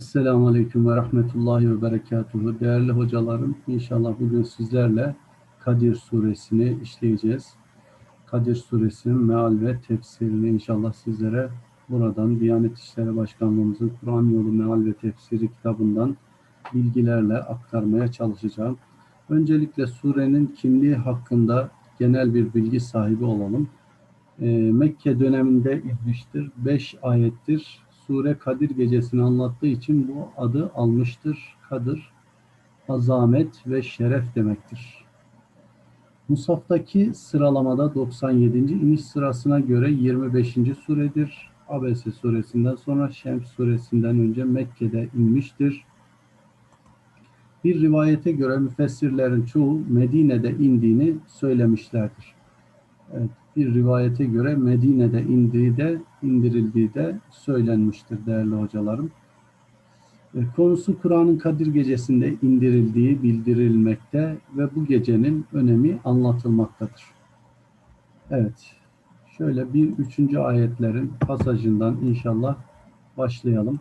Esselamu Aleyküm ve Rahmetullahi ve Berekatuhu. Değerli hocalarım, inşallah bugün sizlerle Kadir Suresini işleyeceğiz. Kadir Suresinin meal ve tefsirini inşallah sizlere buradan Diyanet İşleri Başkanlığımızın Kur'an Yolu Meal ve Tefsiri kitabından bilgilerle aktarmaya çalışacağım. Öncelikle surenin kimliği hakkında genel bir bilgi sahibi olalım. Ee, Mekke döneminde inmiştir. Beş ayettir sure Kadir gecesini anlattığı için bu adı almıştır. Kadir, azamet ve şeref demektir. Musaftaki sıralamada 97. iniş sırasına göre 25. suredir. Abese suresinden sonra Şems suresinden önce Mekke'de inmiştir. Bir rivayete göre müfessirlerin çoğu Medine'de indiğini söylemişlerdir. Evet, bir rivayete göre Medine'de indiği de indirildiği de söylenmiştir değerli hocalarım. E, konusu Kur'an'ın Kadir Gecesi'nde indirildiği bildirilmekte ve bu gecenin önemi anlatılmaktadır. Evet, şöyle bir üçüncü ayetlerin pasajından inşallah başlayalım.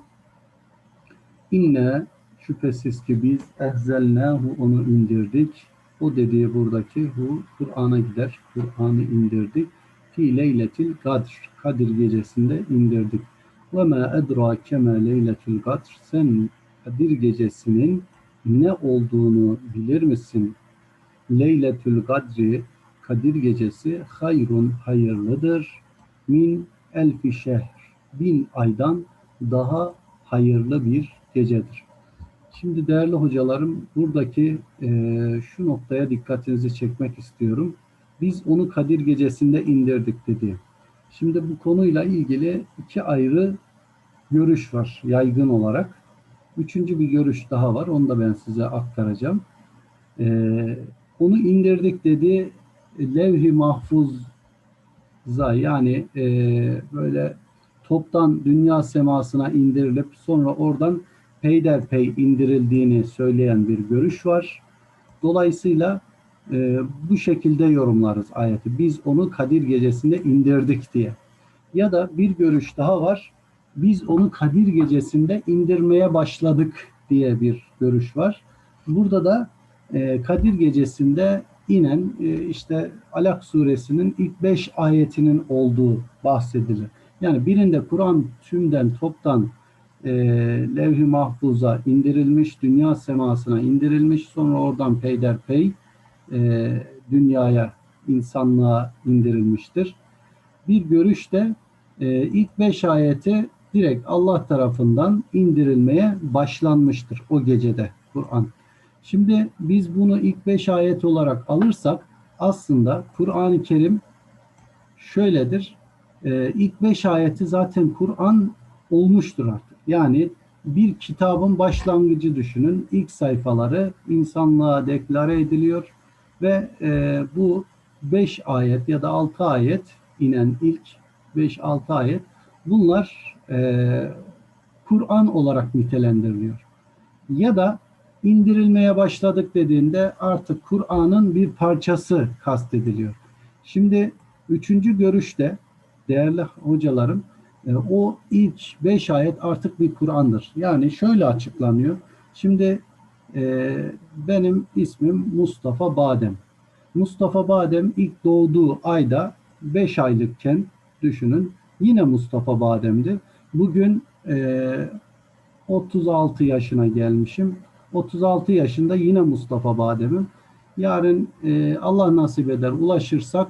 İnne şüphesiz ki biz ehzelnâhu onu indirdik o dediği buradaki hu Kur'an'a gider. Kur'an'ı indirdik. Fi leyletil kadr. Kadir gecesinde indirdik. Ve ma edrake ma leyletul kadr. Sen Kadir gecesinin ne olduğunu bilir misin? Leyletül kadri Kadir gecesi hayrun hayırlıdır. Min elfi şehr. Bin aydan daha hayırlı bir gecedir. Şimdi değerli hocalarım buradaki e, şu noktaya dikkatinizi çekmek istiyorum. Biz onu Kadir Gecesi'nde indirdik dedi. Şimdi bu konuyla ilgili iki ayrı görüş var yaygın olarak. Üçüncü bir görüş daha var. Onu da ben size aktaracağım. E, onu indirdik dedi levh-i mahfuzza yani e, böyle toptan dünya semasına indirilip sonra oradan peyderpey indirildiğini söyleyen bir görüş var. Dolayısıyla e, bu şekilde yorumlarız ayeti. Biz onu Kadir gecesinde indirdik diye. Ya da bir görüş daha var. Biz onu Kadir gecesinde indirmeye başladık diye bir görüş var. Burada da e, Kadir gecesinde inen e, işte Alak suresinin ilk beş ayetinin olduğu bahsedilir. Yani birinde Kur'an tümden toptan e, levh-i mahfuza indirilmiş, dünya semasına indirilmiş, sonra oradan peyderpey e, dünyaya, insanlığa indirilmiştir. Bir görüş de e, ilk beş ayeti direkt Allah tarafından indirilmeye başlanmıştır o gecede Kur'an. Şimdi biz bunu ilk beş ayet olarak alırsak aslında Kur'an-ı Kerim şöyledir. Ee, ilk beş ayeti zaten Kur'an olmuştur artık. Yani bir kitabın başlangıcı düşünün. İlk sayfaları insanlığa deklare ediliyor ve e, bu beş ayet ya da altı ayet inen ilk beş altı ayet bunlar e, Kur'an olarak nitelendiriliyor. Ya da indirilmeye başladık dediğinde artık Kur'an'ın bir parçası kastediliyor. Şimdi üçüncü görüşte değerli hocalarım o ilk beş ayet artık bir Kur'an'dır. Yani şöyle açıklanıyor. Şimdi e, benim ismim Mustafa Badem. Mustafa Badem ilk doğduğu ayda beş aylıkken düşünün yine Mustafa Badem'di. Bugün e, 36 yaşına gelmişim. 36 yaşında yine Mustafa Badem'im. Yarın e, Allah nasip eder ulaşırsak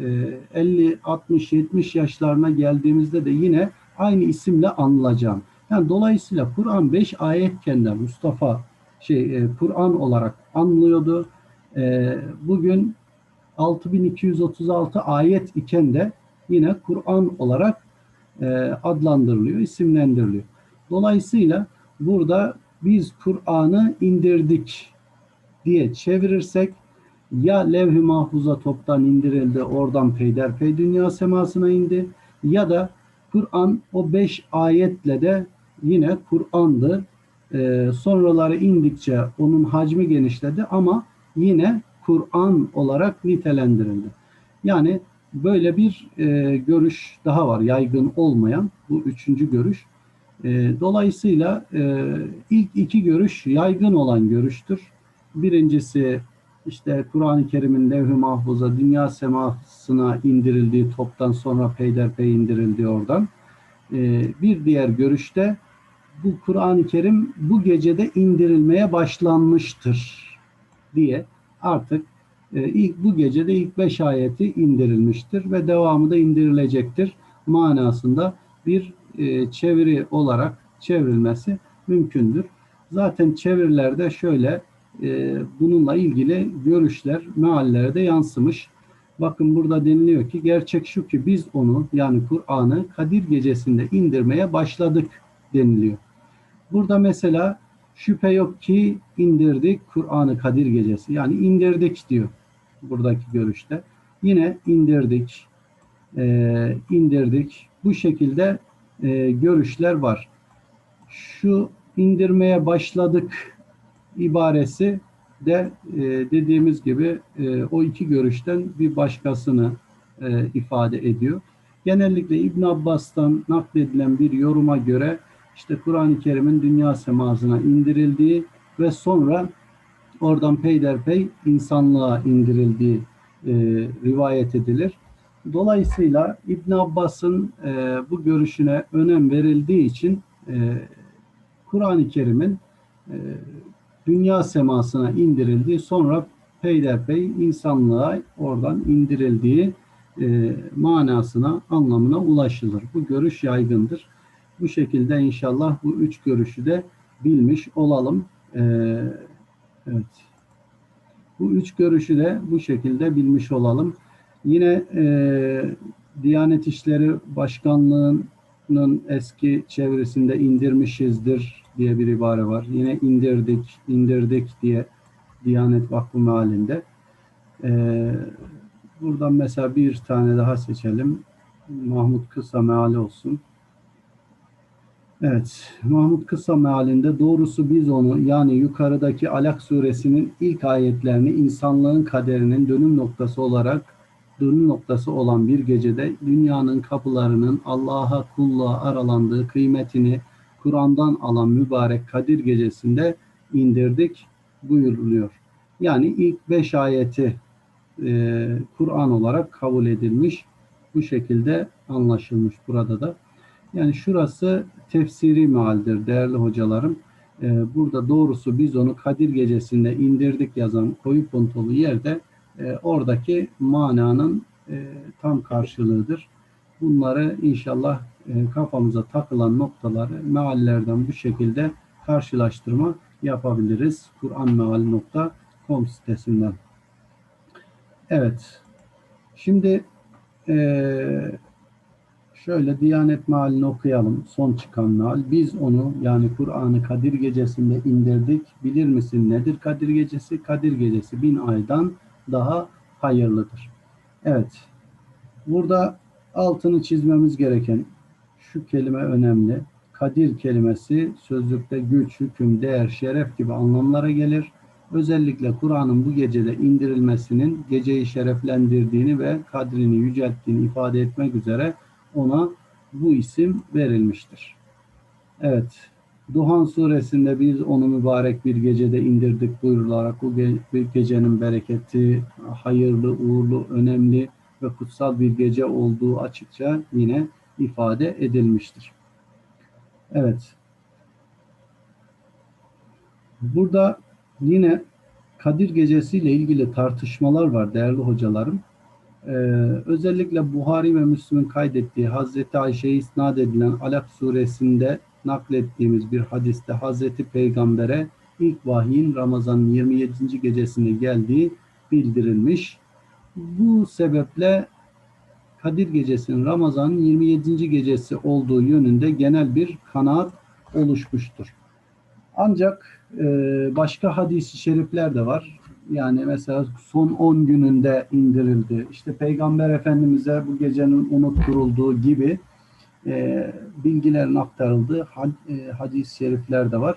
50, 60, 70 yaşlarına geldiğimizde de yine aynı isimle anılacağım. Yani dolayısıyla Kur'an 5 ayetken de Mustafa şey e, Kur'an olarak anlıyordu. E, bugün 6236 ayet iken de yine Kur'an olarak e, adlandırılıyor, isimlendiriliyor. Dolayısıyla burada biz Kur'an'ı indirdik diye çevirirsek ya levh-i mahfuza toptan indirildi oradan peyderpey dünya semasına indi ya da Kur'an o beş ayetle de yine Kur'an'dı. E, sonraları indikçe onun hacmi genişledi ama yine Kur'an olarak nitelendirildi. Yani böyle bir e, görüş daha var yaygın olmayan bu üçüncü görüş. E, dolayısıyla e, ilk iki görüş yaygın olan görüştür. Birincisi işte Kur'an-ı Kerim'in levh-i mahfuza dünya semasına indirildiği toptan sonra peyderpey indirildiği oradan. E, bir diğer görüşte bu Kur'an-ı Kerim bu gecede indirilmeye başlanmıştır diye artık e, ilk bu gecede ilk beş ayeti indirilmiştir ve devamı da indirilecektir manasında bir e, çeviri olarak çevrilmesi mümkündür. Zaten çevirilerde şöyle e, bununla ilgili görüşler meallerde yansımış. Bakın burada deniliyor ki gerçek şu ki biz onu yani Kur'an'ı Kadir gecesinde indirmeye başladık deniliyor. Burada mesela şüphe yok ki indirdik Kur'an'ı Kadir gecesi. Yani indirdik diyor buradaki görüşte. Yine indirdik, e, indirdik. Bu şekilde e, görüşler var. Şu indirmeye başladık ibaresi de e, dediğimiz gibi e, o iki görüşten bir başkasını e, ifade ediyor. Genellikle İbn Abbas'tan nakledilen bir yoruma göre işte Kur'an-ı Kerim'in dünya semasına indirildiği ve sonra oradan peyderpey insanlığa indirildiği e, rivayet edilir. Dolayısıyla İbn Abbas'ın e, bu görüşüne önem verildiği için e, Kur'an-ı Kerim'in e, dünya semasına indirildiği sonra peyderpey insanlığa oradan indirildiği e, manasına, anlamına ulaşılır. Bu görüş yaygındır. Bu şekilde inşallah bu üç görüşü de bilmiş olalım. E, evet. Bu üç görüşü de bu şekilde bilmiş olalım. Yine e, Diyanet İşleri Başkanlığı'nın eski çevresinde indirmişizdir diye bir ibare var. Yine indirdik, indirdik diye Diyanet Vakfı mealinde. E, buradan mesela bir tane daha seçelim. Mahmut Kısa meali olsun. Evet, Mahmut Kısa mealinde doğrusu biz onu yani yukarıdaki Alak suresinin ilk ayetlerini insanlığın kaderinin dönüm noktası olarak dönüm noktası olan bir gecede dünyanın kapılarının Allah'a kulluğa aralandığı kıymetini Kur'an'dan alan mübarek Kadir gecesinde indirdik buyuruluyor. Yani ilk beş ayeti e, Kur'an olarak kabul edilmiş. Bu şekilde anlaşılmış burada da. Yani şurası tefsiri mealdir değerli hocalarım. Ee, burada doğrusu biz onu Kadir Gecesi'nde indirdik yazan koyu pontolu yerde e, oradaki mananın e, tam karşılığıdır. Bunları inşallah e, kafamıza takılan noktaları meallerden bu şekilde karşılaştırma yapabiliriz. Kur'anmeal.com sitesinden. Evet. Şimdi eee Şöyle Diyanet mealini okuyalım. Son çıkan meal. Biz onu yani Kur'an'ı Kadir Gecesi'nde indirdik. Bilir misin nedir Kadir Gecesi? Kadir Gecesi bin aydan daha hayırlıdır. Evet. Burada altını çizmemiz gereken şu kelime önemli. Kadir kelimesi sözlükte güç, hüküm, değer, şeref gibi anlamlara gelir. Özellikle Kur'an'ın bu gecede indirilmesinin geceyi şereflendirdiğini ve kadrini yücelttiğini ifade etmek üzere ona bu isim verilmiştir. Evet, Duhan suresinde biz onu mübarek bir gecede indirdik buyurularak bu ge- gecenin bereketi hayırlı, uğurlu, önemli ve kutsal bir gece olduğu açıkça yine ifade edilmiştir. Evet. Burada yine Kadir Gecesi ile ilgili tartışmalar var değerli hocalarım. Ee, özellikle Buhari ve Müslüm'ün kaydettiği Hazreti Ayşe'ye isnat edilen Alak suresinde naklettiğimiz bir hadiste Hazreti Peygamber'e ilk vahyin Ramazan'ın 27. gecesine geldiği bildirilmiş. Bu sebeple Kadir Gecesi'nin Ramazan'ın 27. gecesi olduğu yönünde genel bir kanaat oluşmuştur. Ancak e, başka hadis-i şerifler de var yani mesela son 10 gününde indirildi. İşte Peygamber Efendimiz'e bu gecenin unutturulduğu gibi e, bilgilerin aktarıldığı e, hadis-i şerifler de var.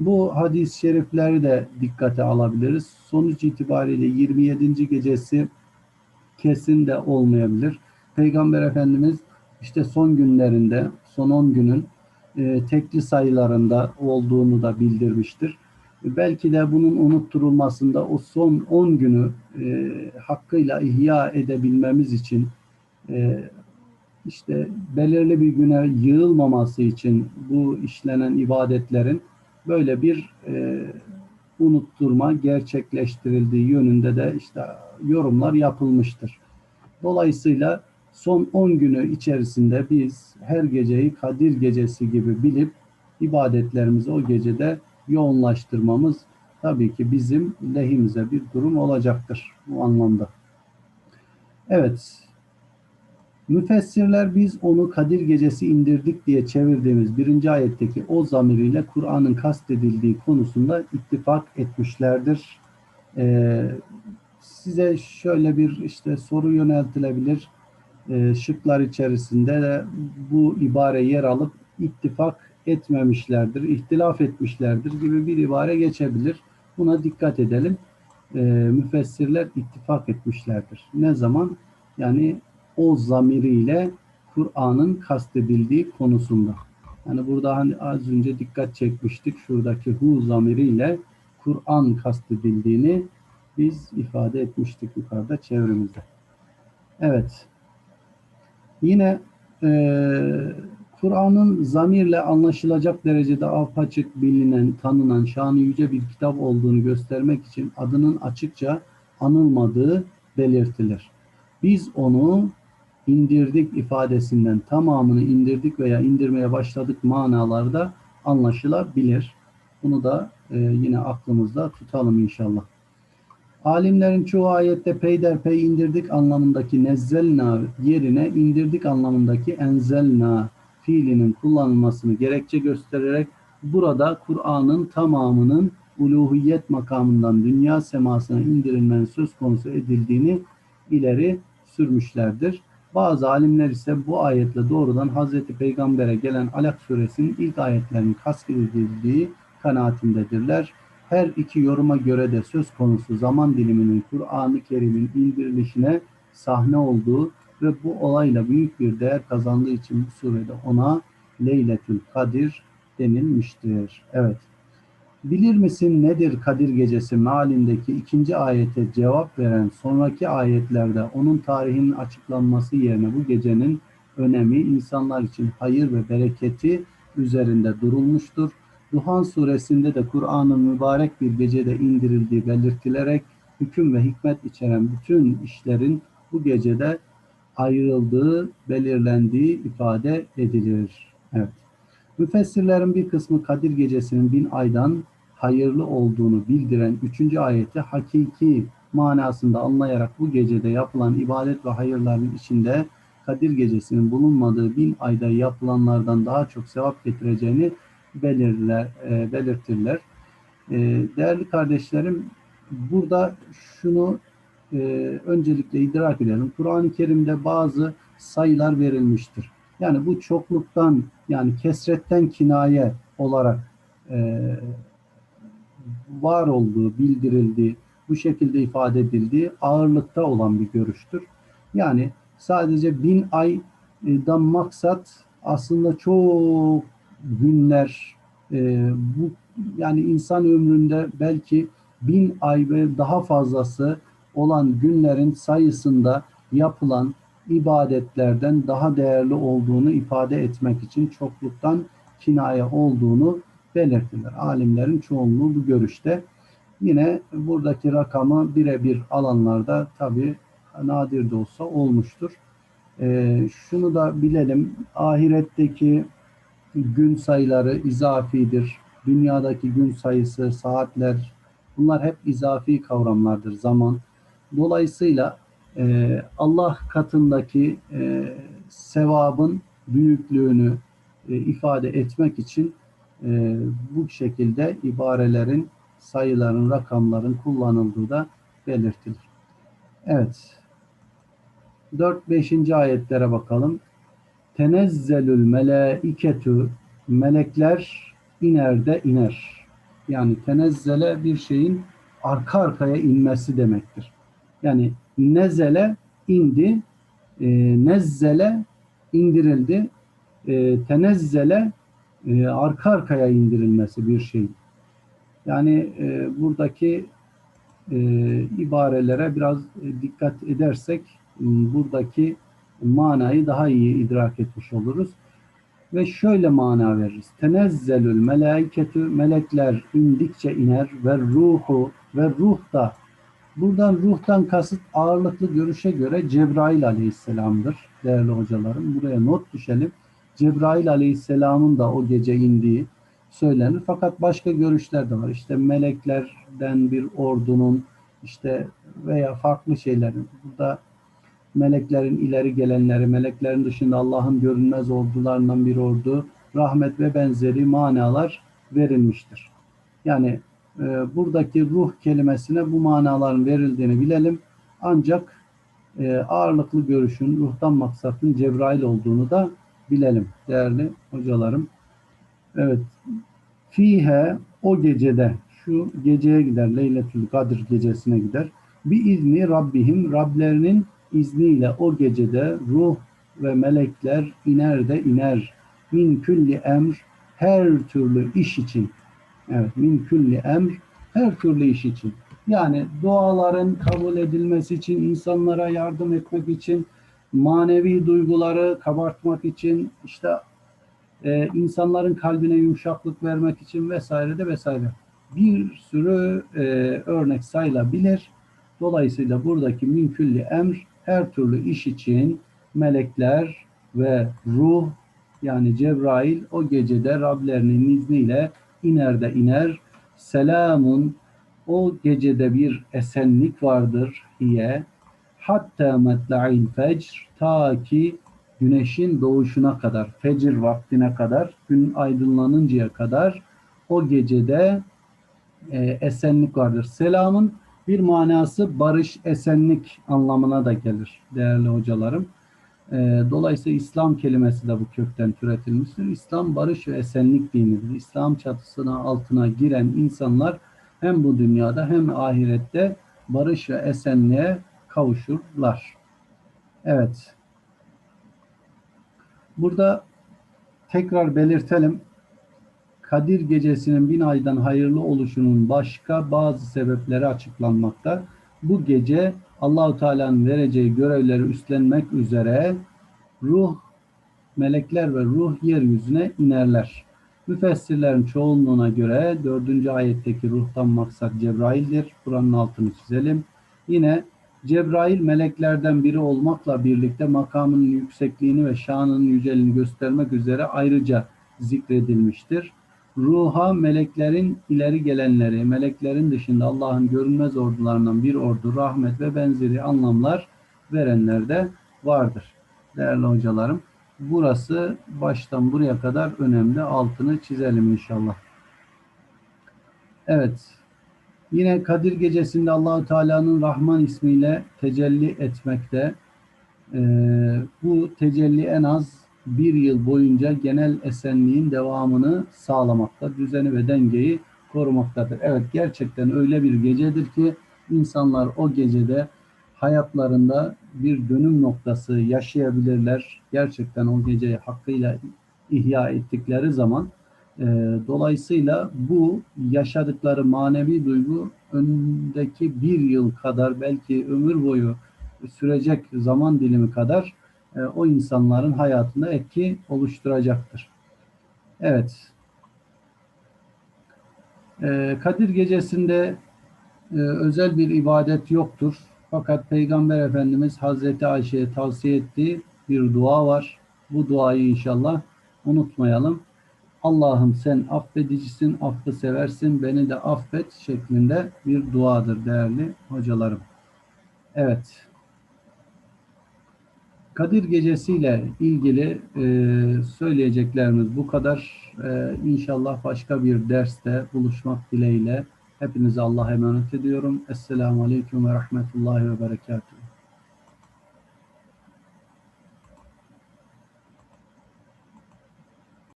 Bu hadis-i şerifleri de dikkate alabiliriz. Sonuç itibariyle 27. gecesi kesin de olmayabilir. Peygamber Efendimiz işte son günlerinde, son 10 günün e, tekli sayılarında olduğunu da bildirmiştir. Belki de bunun unutturulmasında o son 10 günü e, hakkıyla ihya edebilmemiz için e, işte belirli bir güne yığılmaması için bu işlenen ibadetlerin böyle bir e, unutturma gerçekleştirildiği yönünde de işte yorumlar yapılmıştır. Dolayısıyla son 10 günü içerisinde biz her geceyi Kadir gecesi gibi bilip ibadetlerimizi o gecede yoğunlaştırmamız tabii ki bizim lehimize bir durum olacaktır bu anlamda. Evet, Müfessirler biz onu Kadir Gecesi indirdik diye çevirdiğimiz birinci ayetteki o zamiriyle Kur'an'ın kastedildiği konusunda ittifak etmişlerdir. Ee, size şöyle bir işte soru yöneltilebilir. Ee, şıklar içerisinde de bu ibare yer alıp ittifak etmemişlerdir, ihtilaf etmişlerdir gibi bir ibare geçebilir. Buna dikkat edelim. Ee, müfessirler ittifak etmişlerdir. Ne zaman? Yani o zamiriyle Kur'an'ın kastedildiği konusunda. Yani burada hani az önce dikkat çekmiştik. Şuradaki hu zamiriyle Kur'an kastedildiğini biz ifade etmiştik yukarıda çevremizde. Evet. Yine e, Kur'an'ın zamirle anlaşılacak derecede apaçık bilinen, tanınan, şanı yüce bir kitap olduğunu göstermek için adının açıkça anılmadığı belirtilir. Biz onu indirdik ifadesinden tamamını indirdik veya indirmeye başladık manalarda anlaşılabilir. Bunu da e, yine aklımızda tutalım inşallah. Alimlerin çoğu ayette peyderpey indirdik anlamındaki nezzelna yerine indirdik anlamındaki enzelna fiilinin kullanılmasını gerekçe göstererek burada Kur'an'ın tamamının uluhiyet makamından dünya semasına indirilmenin söz konusu edildiğini ileri sürmüşlerdir. Bazı alimler ise bu ayetle doğrudan Hazreti Peygamber'e gelen Alak suresinin ilk ayetlerinin kastedildiği kanaatindedirler. Her iki yoruma göre de söz konusu zaman diliminin Kur'an-ı Kerim'in indirilişine sahne olduğu ve bu olayla büyük bir değer kazandığı için bu surede ona Leyletül Kadir denilmiştir. Evet. Bilir misin nedir Kadir Gecesi mealindeki ikinci ayete cevap veren sonraki ayetlerde onun tarihinin açıklanması yerine bu gecenin önemi insanlar için hayır ve bereketi üzerinde durulmuştur. Duhan suresinde de Kur'an'ın mübarek bir gecede indirildiği belirtilerek hüküm ve hikmet içeren bütün işlerin bu gecede ayrıldığı, belirlendiği ifade edilir. Evet. Müfessirlerin bir kısmı Kadir Gecesi'nin bin aydan hayırlı olduğunu bildiren üçüncü ayeti hakiki manasında anlayarak bu gecede yapılan ibadet ve hayırların içinde Kadir Gecesi'nin bulunmadığı bin ayda yapılanlardan daha çok sevap getireceğini belirler, e, belirtirler. E, değerli kardeşlerim, burada şunu e, öncelikle idrak edelim. Kur'an-ı Kerim'de bazı sayılar verilmiştir. Yani bu çokluktan yani kesretten kinaye olarak e, var olduğu, bildirildiği, bu şekilde ifade edildiği ağırlıkta olan bir görüştür. Yani sadece bin aydan maksat aslında çok günler e, bu yani insan ömründe belki bin ay ve daha fazlası olan günlerin sayısında yapılan ibadetlerden daha değerli olduğunu ifade etmek için çokluktan kinaye olduğunu belirtilir. Alimlerin çoğunluğu bu görüşte. Yine buradaki rakamı birebir alanlarda tabi nadir de olsa olmuştur. Ee, şunu da bilelim, ahiretteki gün sayıları izafidir. Dünyadaki gün sayısı, saatler bunlar hep izafi kavramlardır zaman. Dolayısıyla e, Allah katındaki e, sevabın büyüklüğünü e, ifade etmek için e, bu şekilde ibarelerin, sayıların, rakamların kullanıldığı da belirtilir. Evet. 4-5. ayetlere bakalım. Tenezzelül melaiketu melekler iner de iner. Yani tenezzele bir şeyin arka arkaya inmesi demektir. Yani nezele indi, e, nezzele indirildi, e, tenezzele e, arka arkaya indirilmesi bir şey. Yani e, buradaki e, ibarelere biraz dikkat edersek buradaki manayı daha iyi idrak etmiş oluruz. Ve şöyle mana veririz. Tenezzelül melaiketü melekler indikçe iner ve ruhu ve ruh da buradan ruhtan kasıt ağırlıklı görüşe göre Cebrail aleyhisselamdır değerli hocalarım. Buraya not düşelim. Cebrail aleyhisselamın da o gece indiği söylenir. Fakat başka görüşler de var. İşte meleklerden bir ordunun işte veya farklı şeylerin. Burada meleklerin ileri gelenleri, meleklerin dışında Allah'ın görünmez ordularından bir ordu, rahmet ve benzeri manalar verilmiştir. Yani e, buradaki ruh kelimesine bu manaların verildiğini bilelim. Ancak e, ağırlıklı görüşün, ruhtan maksatın Cebrail olduğunu da bilelim değerli hocalarım. Evet, fihe o gecede, şu geceye gider, Leyletül Kadir gecesine gider. Bir izni Rabbihim, Rablerinin izniyle o gecede ruh ve melekler iner de iner. Min külli emr, her türlü iş için. Evet, min külli emr, her türlü iş için. Yani duaların kabul edilmesi için, insanlara yardım etmek için, manevi duyguları kabartmak için, işte e, insanların kalbine yumuşaklık vermek için vesaire de vesaire. Bir sürü e, örnek sayılabilir. Dolayısıyla buradaki mümkünlü emr her türlü iş için melekler ve ruh yani Cebrail o gecede Rablerinin izniyle iner de iner. Selamun o gecede bir esenlik vardır hiye hatta metla'il fecr ta ki güneşin doğuşuna kadar, fecir vaktine kadar, gün aydınlanıncaya kadar o gecede e, esenlik vardır. Selamın bir manası barış, esenlik anlamına da gelir değerli hocalarım. E, dolayısıyla İslam kelimesi de bu kökten türetilmiştir. İslam barış ve esenlik dinidir. İslam çatısına altına giren insanlar hem bu dünyada hem ahirette barış ve esenliğe kavuşurlar. Evet. Burada tekrar belirtelim. Kadir gecesinin bin aydan hayırlı oluşunun başka bazı sebepleri açıklanmakta. Bu gece Allahu Teala'nın vereceği görevleri üstlenmek üzere ruh, melekler ve ruh yeryüzüne inerler. Müfessirlerin çoğunluğuna göre dördüncü ayetteki ruhtan maksat Cebrail'dir. Kur'an'ın altını çizelim. Yine Cebrail meleklerden biri olmakla birlikte makamının yüksekliğini ve şanının yüceliğini göstermek üzere ayrıca zikredilmiştir. Ruha meleklerin ileri gelenleri, meleklerin dışında Allah'ın görünmez ordularından bir ordu, rahmet ve benzeri anlamlar verenler de vardır. Değerli hocalarım, burası baştan buraya kadar önemli. Altını çizelim inşallah. Evet, Yine Kadir Gecesi'nde Allahu Teala'nın Rahman ismiyle tecelli etmekte. Ee, bu tecelli en az bir yıl boyunca genel esenliğin devamını sağlamakta, düzeni ve dengeyi korumaktadır. Evet gerçekten öyle bir gecedir ki insanlar o gecede hayatlarında bir dönüm noktası yaşayabilirler. Gerçekten o geceyi hakkıyla ihya ettikleri zaman e, dolayısıyla bu yaşadıkları manevi duygu önündeki bir yıl kadar belki ömür boyu sürecek zaman dilimi kadar o insanların hayatında etki oluşturacaktır. Evet. E, Kadir gecesinde e, özel bir ibadet yoktur. Fakat Peygamber Efendimiz Hazreti Ayşe'ye tavsiye ettiği bir dua var. Bu duayı inşallah unutmayalım. Allah'ım sen affedicisin, affı seversin, beni de affet şeklinde bir duadır değerli hocalarım. Evet. Kadir gecesiyle ilgili e, söyleyeceklerimiz bu kadar. E, inşallah başka bir derste buluşmak dileğiyle hepinize Allah'a emanet ediyorum. Esselamu Aleyküm ve Rahmetullahi ve Berekatuhu.